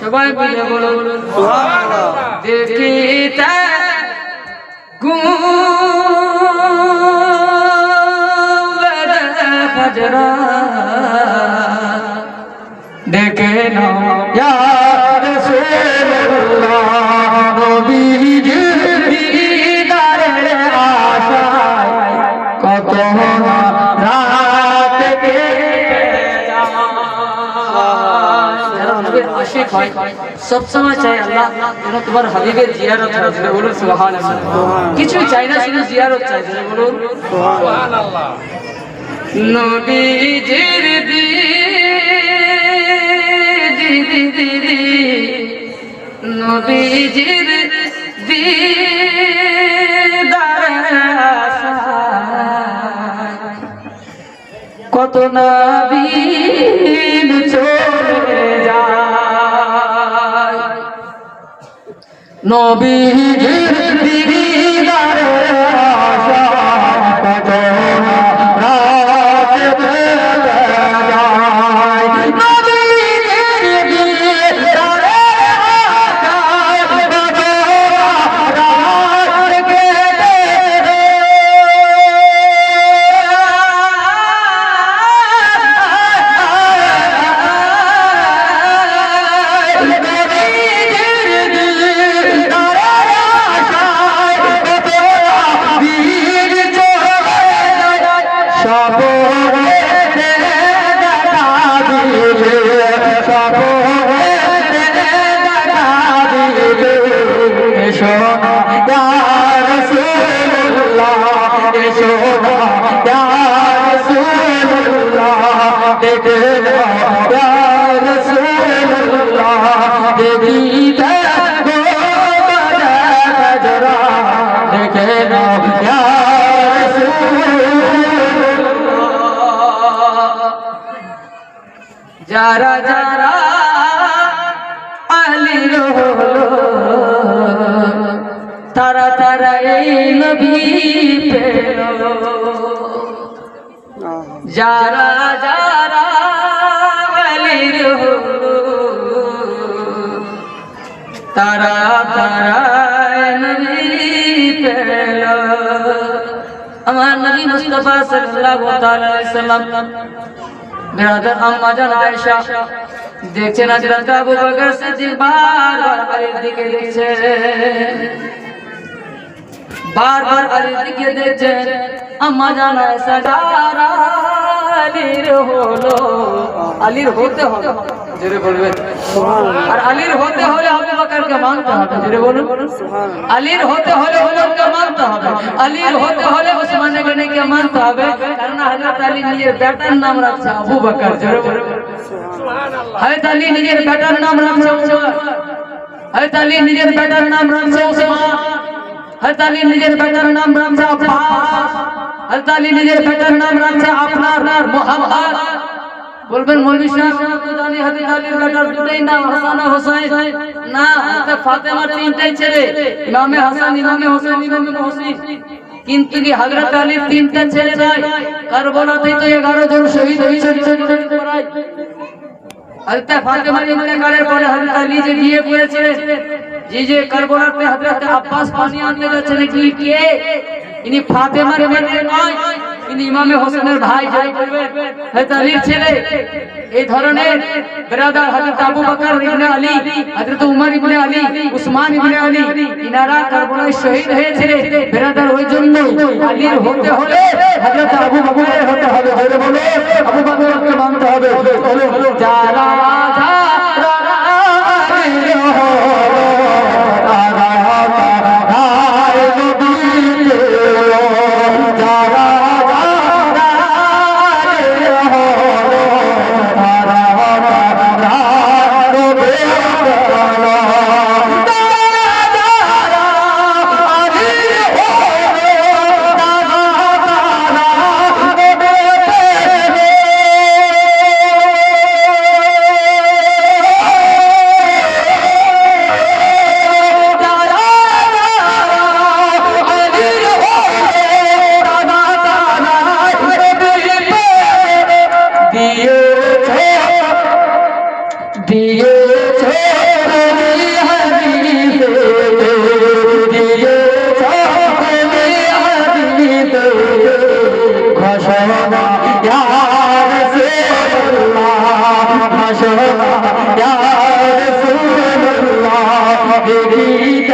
সবাই মিলে বলুন দেখিতে খজরা দেখে না ইয়া আশিক হয়। সব সময় চাই আল্লাহ, যেন তোমার হাবিবের জিয়ারত হয়। জোরে বলুন, সুবহানাল্লাহ। কিছু চাই না, শুধু জিয়ারত চাই জোরে বলুন। নবীজির দি দি দি দি দি নবীজির কত নবীন নবীজির সোনা রাসূলুল্লাহ সোনা ইয়া রাসূলুল্লাহ দেখে গজরা দেখে রাসূলুল্লাহ যারা যারা আলির হলো নবী পেল যারা যারা তারা তারা নবী আমার নবী মুস্তাফা সাল্লাল্লাহু তাআলা সাল্লাম, বিরাদার আম্মা জান আয়েশা, দেখছেন হযরত আবু বকর সিদ্দিক বারবার আলীর দিকে দেখছে। বারবার আলীর দিকে দেখছেন আম্মা জান আয়েশা যারা আলীর হলো আলীর হতে হবে জোরে বলবেন আর আলীর হতে হলে আবু বকরকে মানতে হবে জোরে বলুন আলীর হতে হলে ওমরকে মানতে হবে আলীর হতে হলে ওসমান গনিকে মানতে হবে কারণ হযরত আলী নিজের বেটার নাম রাখছে আবু বকর জোরে বলুন হযরত আলী নিজের বেটার নাম রাখছে ওমর হযরত আলী নিজের বেটার নাম রাখছে আলী নিজের বেটার নাম রাখছে আলী নিজের বেটার নাম রাখছে আপনার মুহাম্মদ। বলবেন মৌলভী বেটার দুটোই নাম না তিনটাই ছেলে। হাসান ছেলে নাই কারবালাতেই তো 11 জন শহীদ হয়েছে পরে আলী যে বিয়ে যে যে কারবালাতে হযরত আব্বাস পানি আনতে যাচ্ছেন কি কে? ইনি ফাতেমার মেয়ে নয়। ইনি ইমামে হোসেনের ভাই, যাই বলবেন। হযরত আলীর ছেলে, এই ধরনের ব্রাদার হযরত আবু বকর ইবনে আলী হযরত উমর ইবনে আলী, উসমান ইবনে আলী, ইনারা কারবালায় শহীদ হয়েছিলেন ব্রাদার ওই জন্য আলীর হতে হলে হযরত আবু বকরের হতে হবে। বলো আবু বকরকে মানতে হবে। যারা মেরি